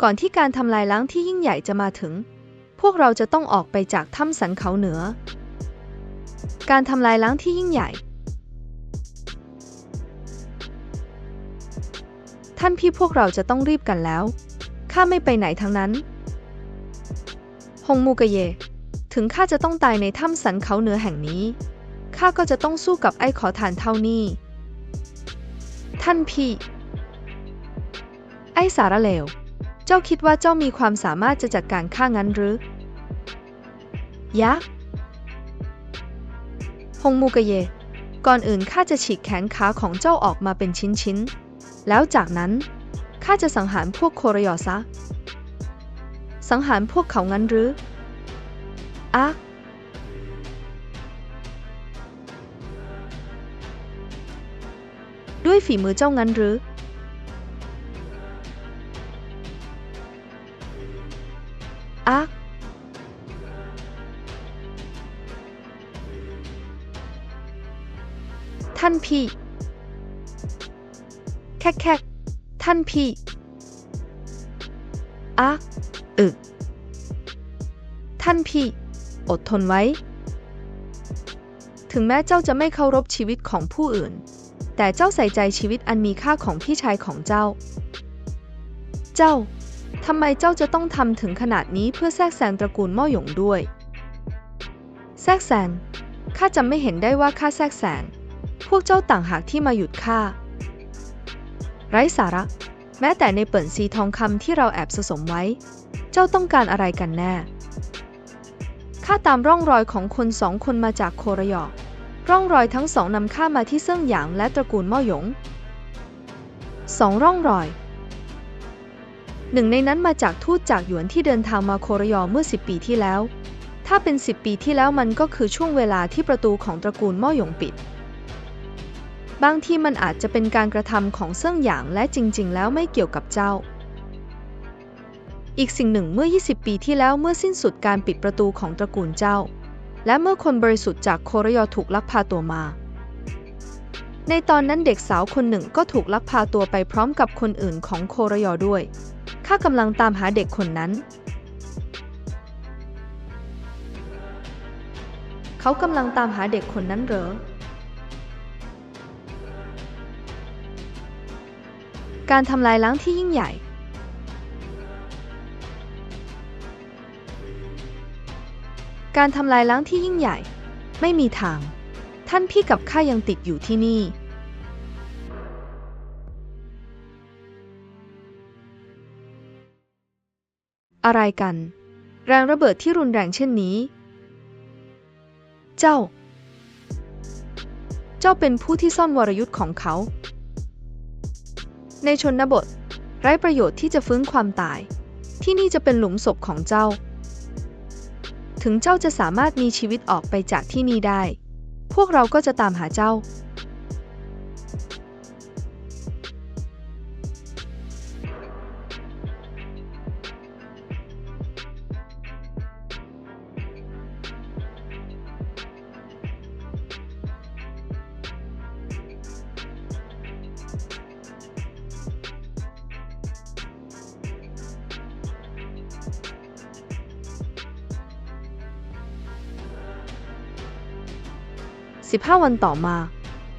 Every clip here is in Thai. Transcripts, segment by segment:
ก่อนที่การทำลายล้างที่ยิ่งใหญ่จะมาถึง พวกเราจะต้องออกไปจากถ้ำสันเขาเหนือ การทำลายล้างที่ยิ่งใหญ่ ท่านพี่พวกเราจะต้องรีบกันแล้ว ข้าไม่ไปไหนทั้งนั้น ฮงมูกเย ถึงข้าจะต้องตายในถ้ำสันเขาเหนือแห่งนี้ ข้าก็จะต้องสู้กับไอ้ขอทานเท่านี้ ท่านพี่ ไอ้สารเลว จ้าคิดว่าเจ้ามีความสามารถจะจัดการข้างั้นหรือยะฮงมูกเย ก่อนอื่นข้าจะฉีกแขนขาของเจ้าออกมาเป็นชิ้นๆ แล้วจากนั้นข้าจะสังหารพวกโครยอซะ สังหารพวกเขางั้นหรืออะด้วยฝีมือเจ้างั้นหรือ อะท่านพี่ แค่แค่ท่านพี่อะอึก ท่านพี่ อดทนไว้ ถึงแม้เจ้าจะไม่เคารพชีวิตของผู้อื่น แต่เจ้าใส่ใจชีวิตอันมีค่าของพี่ชายของเจ้า เจ้า ทำไมเจ้าจะต้องทำถึงขนาดนี้เพื่อแทรกแซงตระกูลม่อหยงด้วย แทรกแซง ข้าจำไม่เห็นได้ว่าข้าแทรกแซง พวกเจ้าต่างหากที่มาหยุดข้า ไร้สาระ แม้แต่ในเปิ่นซีทองคำที่เราแอบสะสมไว้ เจ้าต้องการอะไรกันแน่ ข้าตามร่องรอยของคนสองคนมาจากโคระยอร่องรอยทั้งสองนำข้ามาที่เซิ่งหยางและตระกูลม่อหยงสองร่องรอย หนึ่งในนั้นมาจากทูตจากหยวนที่เดินทางมาโครยอเมื่อ 10 ปีที่แล้ว ถ้าเป็น 10 ปีที่แล้วมันก็คือช่วงเวลาที่ประตูของตระกูลม่อหยงปิด บางทีมันอาจจะเป็นการกระทำของเซิ่งหยางและจริง ๆ แล้วไม่เกี่ยวกับเจ้า อีกสิ่งหนึ่งเมื่อ 20 ปีที่แล้วเมื่อสิ้นสุดการปิดประตูของตระกูลเจ้า และเมื่อคนบริสุทธิ์จากโครยอถูกลักพาตัวมาในตอนนั้นเด็กสาวคนหนึ่งก็ถูกลักพาตัวไปพร้อมกับคนอื่นของโครยอด้วย ข้ากำลังตามหาเด็กคนนั้น เขากำลังตามหาเด็กคนนั้นเหรอ การทำลายล้างที่ยิ่งใหญ่ การทำลายล้างที่ยิ่งใหญ่ ไม่มีทาง ท่านพี่กับข้ายังติดอยู่ที่นี่ อะไรกัน แรงระเบิดที่รุนแรงเช่นนี้ เจ้า เจ้าเป็นผู้ที่ซ่อนวรยุทธ์ของเขา ในชนบท ไร้ประโยชน์ที่จะฟื้นความตาย ที่นี่จะเป็นหลุมศพของเจ้า ถึงเจ้าจะสามารถมีชีวิตออกไปจากที่นี่ได้ พวกเราก็จะตามหาเจ้า 15 วันต่อมา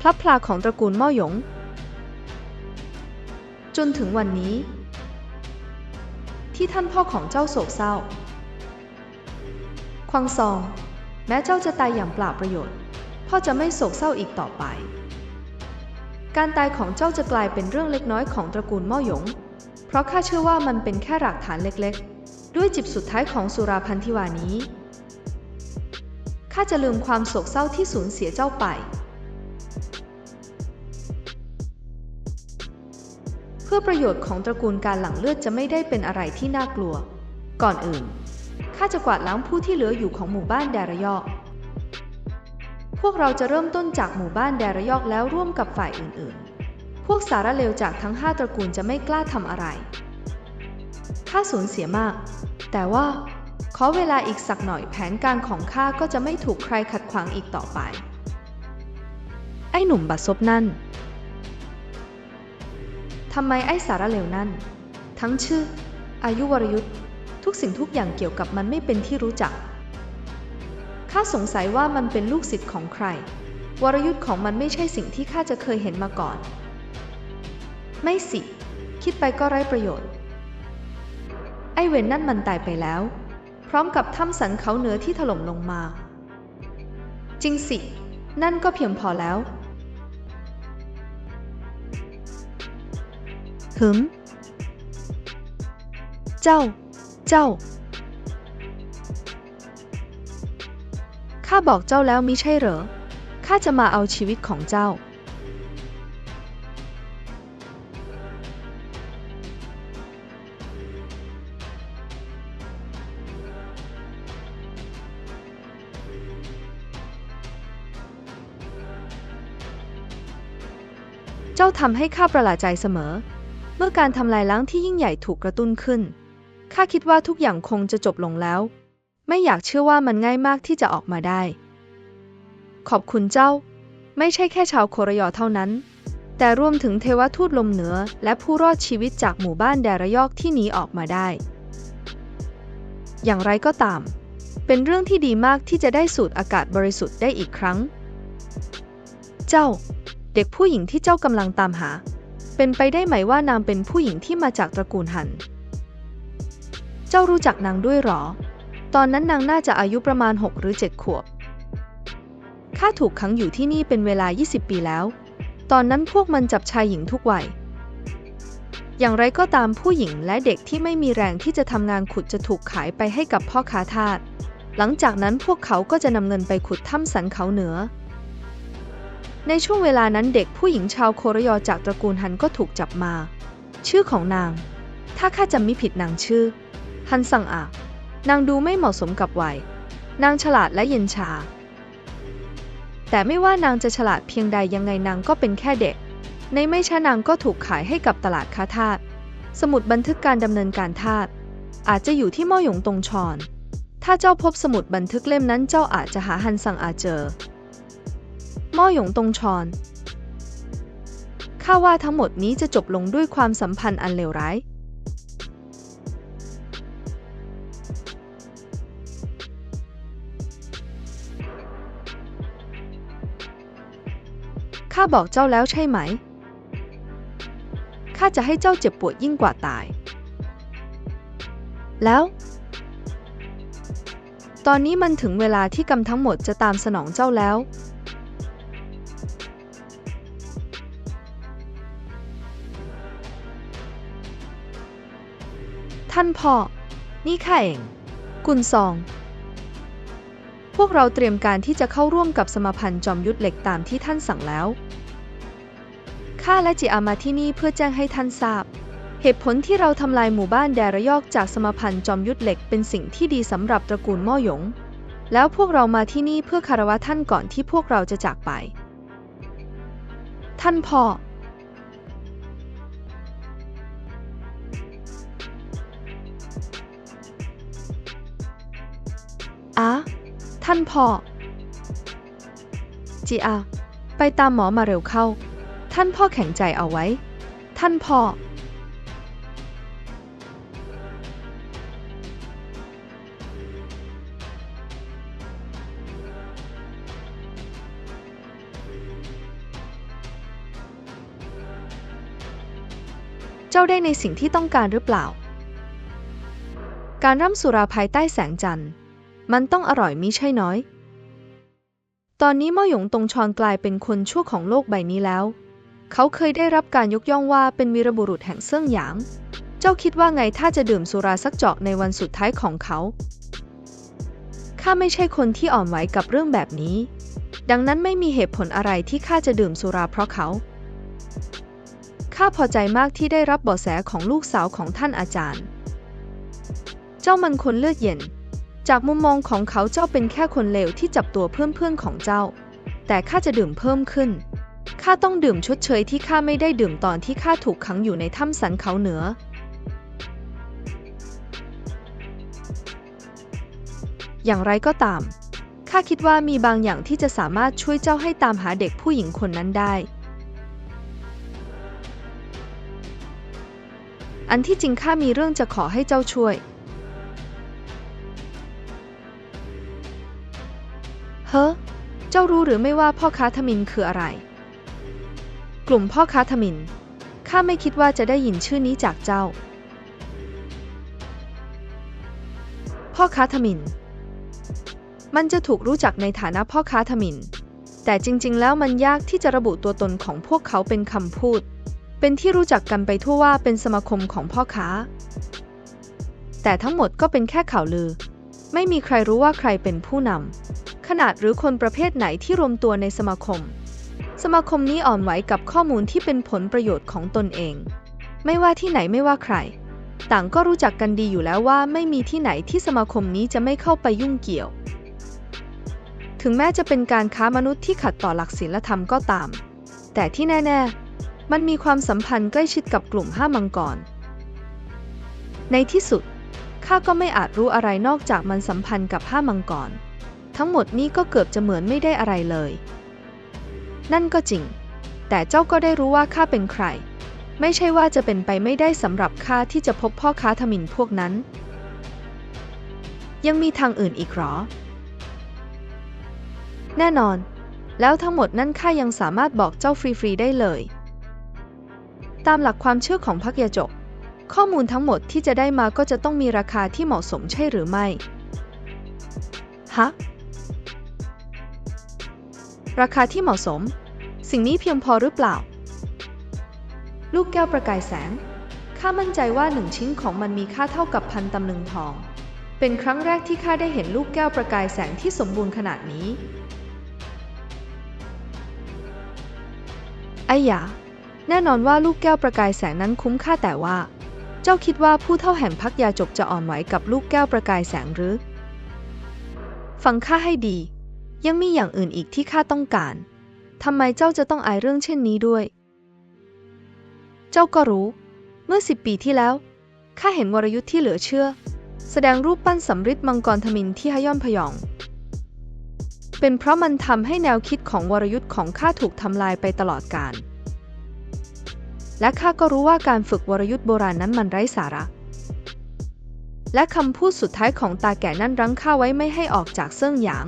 พลับพลาของตระกูลม่อหยง จนถึงวันนี้ ที่ท่านพ่อของเจ้าโศกเศร้า ควางซอง แม้เจ้าจะตายอย่างเปล่าประโยชน์ พ่อจะไม่โศกเศร้าอีกต่อไป การตายของเจ้าจะกลายเป็นเรื่องเล็กน้อยของตระกูลม่อหยง เพราะข้าเชื่อว่ามันเป็นแค่หลักฐานเล็กๆ ด้วยจิบสุดท้ายของสุราพันธิวานี้ ข้าจะลืมความโศกเศร้าที่สูญเสียเจ้าไป เพื่อประโยชน์ของตระกูลการหลั่งเลือดจะไม่ได้เป็นอะไรที่น่ากลัว ก่อนอื่นข้าจะกวาดล้างผู้ที่เหลืออยู่ของหมู่บ้านแดระยอก พวกเราจะเริ่มต้นจากหมู่บ้านแดระยอกแล้วร่วมกับฝ่ายอื่นๆ พวกสารเลวจากทั้งห้าตระกูลจะไม่กล้าทำอะไรข้าสูญเสียมาก แต่ว่า ขอเวลาอีกสักหน่อยแผนการของข้าก็จะไม่ถูกใครขัดขวางอีกต่อไป ไอ้หนุ่มบัดซบนั่นทำไมไอ้สารเลวนั่น ทั้งชื่อ อายุวรยุทธ์ทุกสิ่งทุกอย่างเกี่ยวกับมันไม่เป็นที่รู้จัก ข้าสงสัยว่ามันเป็นลูกศิษย์ของใคร วรยุทธ์ของมันไม่ใช่สิ่งที่ข้าจะเคยเห็นมาก่อน ไม่สิ คิดไปก็ไร้ประโยชน์ ไอ้เวนนั่นมันตายไปแล้ว พร้อมกับถ้ำสันเขาเหนือที่ถล่มลงมา จริงสิ นั่นก็เพียงพอแล้วหืมเจ้า เจ้า ข้าบอกเจ้าแล้วมิใช่เหรอ ข้าจะมาเอาชีวิตของเจ้า เจ้าทำให้ข้าประหลาดใจเสมอ เมื่อการทำลายล้างที่ยิ่งใหญ่ถูกกระตุ้นขึ้น ข้าคิดว่าทุกอย่างคงจะจบลงแล้ว ไม่อยากเชื่อว่ามันง่ายมากที่จะออกมาได้ ขอบคุณเจ้า ไม่ใช่แค่ชาวโครยอเท่านั้น แต่รวมถึงเทวทูตลมเหนือ และผู้รอดชีวิตจากหมู่บ้านแดระยอกที่หนีออกมาได้ อย่างไรก็ตาม เป็นเรื่องที่ดีมากที่จะได้สูดอากาศบริสุทธิ์ได้อีกครั้ง เจ้า เด็กผู้หญิงที่เจ้ากำลังตามหา เป็นไปได้ไหมว่านางเป็นผู้หญิงที่มาจากตระกูลหัน เจ้ารู้จักนางด้วยหรอ ตอนนั้นนางน่าจะอายุประมาณ 6 หรือ 7 ขวบ ข้าถูกขังอยู่ที่นี่เป็นเวลา 20 ปีแล้ว ตอนนั้นพวกมันจับชายหญิงทุกวัย อย่างไรก็ตามผู้หญิงและเด็กที่ไม่มีแรงที่จะทำงานขุดจะถูกขายไปให้กับพ่อค้าทาส หลังจากนั้นพวกเขาก็จะนำเงินไปขุดถ้ำสันเขาเหนือ ในช่วงเวลานั้นเด็กผู้หญิงชาวโครยอจากตระกูลฮันก็ถูกจับมา ชื่อของนาง ถ้าข้าจำไม่ผิดนางชื่อ ฮันซังอานางดูไม่เหมาะสมกับวัย นางฉลาดและเย็นชา แต่ไม่ว่านางจะฉลาดเพียงใดยังไงนางก็เป็นแค่เด็ก ในไม่ช้านางก็ถูกขายให้กับตลาดค้าทาส สมุดบันทึกการดำเนินการทาส อาจจะอยู่ที่ม่อหยงตรงชอน ถ้าเจ้าพบสมุดบันทึกเล่มนั้นเจ้าอาจจะหาฮันซังอาเจอ ม่อหยงตงชอนข้าว่าทั้งหมดนี้จะจบลงด้วยความสัมพันธ์อันเลวร้าย ข้าบอกเจ้าแล้วใช่ไหม ข้าจะให้เจ้าเจ็บปวดยิ่งกว่าตาย แล้ว ตอนนี้มันถึงเวลาที่กรรมทั้งหมดจะตามสนองเจ้าแล้ว ท่านพ่อ นี่ข้าเอง กุนซอง พวกเราเตรียมการที่จะเข้าร่วมกับสมาพันธ์จอมยุทธเหล็กตามที่ท่านสั่งแล้ว ข้าและจิอามาที่นี่เพื่อแจ้งให้ท่านทราบ เหตุผลที่เราทำลายหมู่บ้านแดระยอกจากสมาพันธ์จอมยุทธเหล็กเป็นสิ่งที่ดีสำหรับตระกูลม่อหยง แล้วพวกเรามาที่นี่เพื่อคารวะท่านก่อนที่พวกเราจะจากไป ท่านพ่อ อะท่านพ่อจีอาไปตามหมอมาเร็วเข้า ท่านพ่อแข็งใจเอาไว้ ท่านพ่อเจ้าได้ในสิ่งที่ต้องการหรือเปล่า การร่ำสุราภายใต้แสงจันทร์ มันต้องอร่อยมิใช่น้อย ตอนนี้ม่อหยงตงชอนกลายเป็นคนชั่วของโลกใบนี้แล้ว เขาเคยได้รับการยกย่องว่าเป็นวีรบุรุษแห่งเซิ่งหยาง เจ้าคิดว่าไงถ้าจะดื่มสุราสักเจาะในวันสุดท้ายของเขา ข้าไม่ใช่คนที่อ่อนไหวกับเรื่องแบบนี้ ดังนั้นไม่มีเหตุผลอะไรที่ข้าจะดื่มสุราเพราะเขา ข้าพอใจมากที่ได้รับเบาะแสของลูกสาวของท่านอาจารย์ เจ้ามันคนเลือดเย็น จากมุมมองของเขาเจ้าเป็นแค่คนเลวที่จับตัวเพื่อนๆของเจ้า แต่ข้าจะดื่มเพิ่มขึ้น ข้าต้องดื่มชดเชยที่ข้าไม่ได้ดื่มตอนที่ข้าถูกขังอยู่ในถ้ำสันเขาเหนือ อย่างไรก็ตาม ข้าคิดว่ามีบางอย่างที่จะสามารถช่วยเจ้าให้ตามหาเด็กผู้หญิงคนนั้นได้ อันที่จริงข้ามีเรื่องจะขอให้เจ้าช่วย เฮ้อ เจ้ารู้หรือไม่ว่าพ่อค้าทมินคืออะไร กลุ่มพ่อค้าทมิน ข้าไม่คิดว่าจะได้ยินชื่อนี้จากเจ้า พ่อค้าทมิน มันจะถูกรู้จักในฐานะพ่อค้าทมิน แต่จริงๆ แล้วมันยากที่จะระบุตัวตนของพวกเขาเป็นคำพูด เป็นที่รู้จักกันไปทั่วว่าเป็นสมาคมของพ่อค้า แต่ทั้งหมดก็เป็นแค่ข่าวลือ ไม่มีใครรู้ว่าใครเป็นผู้นำ ขนาดหรือคนประเภทไหนที่รวมตัวในสมาคม สมาคมนี้อ่อนไหวกับข้อมูลที่เป็นผลประโยชน์ของตนเอง ไม่ว่าที่ไหนไม่ว่าใคร ต่างก็รู้จักกันดีอยู่แล้วว่าไม่มีที่ไหนที่สมาคมนี้จะไม่เข้าไปยุ่งเกี่ยว ถึงแม้จะเป็นการค้ามนุษย์ที่ขัดต่อหลักศีลธรรมก็ตาม แต่ที่แน่ ๆ มันมีความสัมพันธ์ใกล้ชิดกับกลุ่มห้ามังกร ในที่สุดข้าก็ไม่อาจรู้อะไรนอกจากมันสัมพันธ์กับห้ามังกร ทั้งหมดนี้ก็เกือบจะเหมือนไม่ได้อะไรเลย นั่นก็จริง แต่เจ้าก็ได้รู้ว่าข้าเป็นใคร ไม่ใช่ว่าจะเป็นไปไม่ได้สำหรับข้าที่จะพบพ่อค้าทมินพวกนั้น ยังมีทางอื่นอีกหรอ แน่นอน แล้วทั้งหมดนั่นข้ายังสามารถบอกเจ้าฟรีๆได้เลย ตามหลักความเชื่อของพักยาจก ข้อมูลทั้งหมดที่จะได้มาก็จะต้องมีราคาที่เหมาะสมใช่หรือไม่ฮะ ราคาที่เหมาะสม สิ่งนี้เพียงพอหรือเปล่า ลูกแก้วประกายแสง ข้ามั่นใจว่าหนึ่งชิ้นของมันมีค่าเท่ากับพันตำลึงทอง เป็นครั้งแรกที่ข้าได้เห็นลูกแก้วประกายแสงที่สมบูรณ์ขนาดนี้ไอ้หยาแน่นอนว่าลูกแก้วประกายแสงนั้นคุ้มค่าแต่ว่า เจ้าคิดว่าผู้เท่าแห่งพักยาจกจะอ่อนไหวกับลูกแก้วประกายแสงหรือ ฟังข้าให้ดี ยังมีอย่างอื่นอีกที่ข้าต้องการ ทำไมเจ้าจะต้องอายเรื่องเช่นนี้ด้วย เจ้าก็รู้ เมื่อสิบปีที่แล้ว ข้าเห็นวรยุทธ์ที่เหลือเชื่อ แสดงรูปปั้นสำริดมังกรทมินที่ฮย่อนพยอง เป็นเพราะมันทำให้แนวคิดของวรยุทธ์ของข้าถูกทำลายไปตลอดกาล และข้าก็รู้ว่าการฝึกวรยุทธ์โบราณนั้นมันไร้สาระและคำพูดสุดท้ายของตาแก่นั่นรั้งข้าไว้ไม่ให้ออกจากเซิ่งหยาง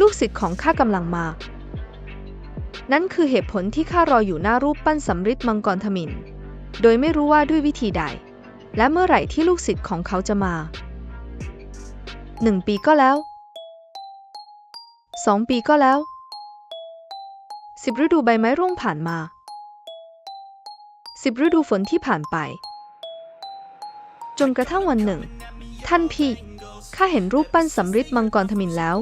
ลูกศิษย์ของข้ากำลังมา นั่นคือเหตุผลที่ข้ารออยู่หน้ารูปปั้นสำริดมังกรทมิน โดยไม่รู้ว่าด้วยวิธีใด และเมื่อไหร่ที่ลูกศิษย์ของเขาจะมาหนึ่งปีก็แล้วสองปีก็แล้วสิบฤดูใบไม้ร่วงผ่านมาสิบฤดูฝนที่ผ่านไป จนกระทั่งวันหนึ่ง ท่านพี่ข้าเห็นรูปปั้นสำริดมังกรทมินแล้ว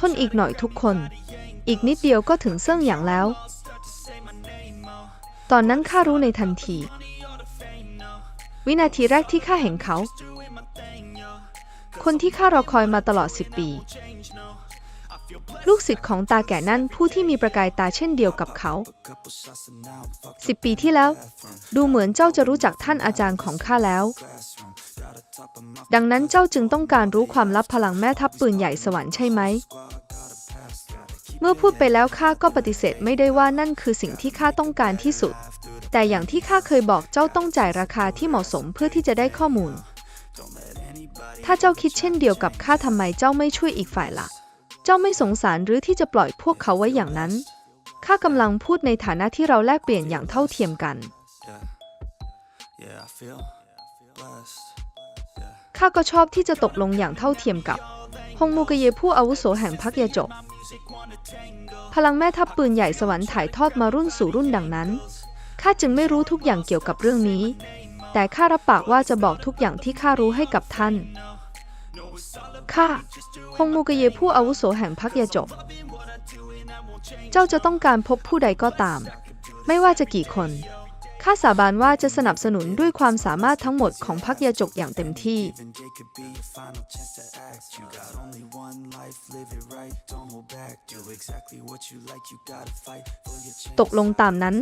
ทนอีกหน่อยทุกคน อีกนิดเดียวก็ถึงเซิ่งหยางแล้ว ตอนนั้นข้ารู้ในทันที วินาทีแรกที่ข้าเห็นเขา คนที่ข้ารอคอยมาตลอดสิบปี ลูกศิษย์ของตาแก่นั่นผู้ที่มีประกายตาเช่นเดียวกับเขาสิบปีที่แล้ว ดูเหมือนเจ้าจะรู้จักท่านอาจารย์ของข้าแล้ว ดังนั้นเจ้าจึงต้องการรู้ความลับพลังแม่ทัพปืนใหญ่สวรรค์ใช่ไหม เมื่อพูดไปแล้วข้าก็ปฏิเสธไม่ได้ว่านั่นคือสิ่งที่ข้าต้องการที่สุด แต่อย่างที่ข้าเคยบอกเจ้าต้องจ่ายราคาที่เหมาะสมเพื่อที่จะได้ข้อมูล ถ้าเจ้าคิดเช่นเดียวกับข้าทำไมเจ้าไม่ช่วยอีกฝ่ายละ่ะ เจ้าไม่สงสารหรือที่จะปล่อยพวกเขาไว้อย่างนั้น ข้ากำลังพูดในฐานะที่เราแลกเปลี่ยนอย่างเท่าเทียมกัน Yeah, yeah, feel. Yeah. ข้าก็ชอบที่จะตกลงอย่างเท่าเทียมกับฮงมูกะเยผู้อาวุโสแห่งพักยาจกพลังแม่ทัพปืนใหญ่สวรรค์ถ่ายทอดมารุ่นสู่รุ่นดังนั้น ข้าจึงไม่รู้ทุกอย่างเกี่ยวกับเรื่องนี้ แต่ข้ารับปากว่าจะบอกทุกอย่างที่ข้ารู้ให้กับท่าน ข้าคงมูกเยผู้อาวุโสแห่งพรรคยาจบ เจ้าจะต้องการพบผู้ใดก็ตาม ไม่ว่าจะกี่คน ข้าสาบานว่าจะสนับสนุนด้วยความสามารถทั้งหมดของพรรคยาจกอย่างเต็มที่ ตกลงตามนั้น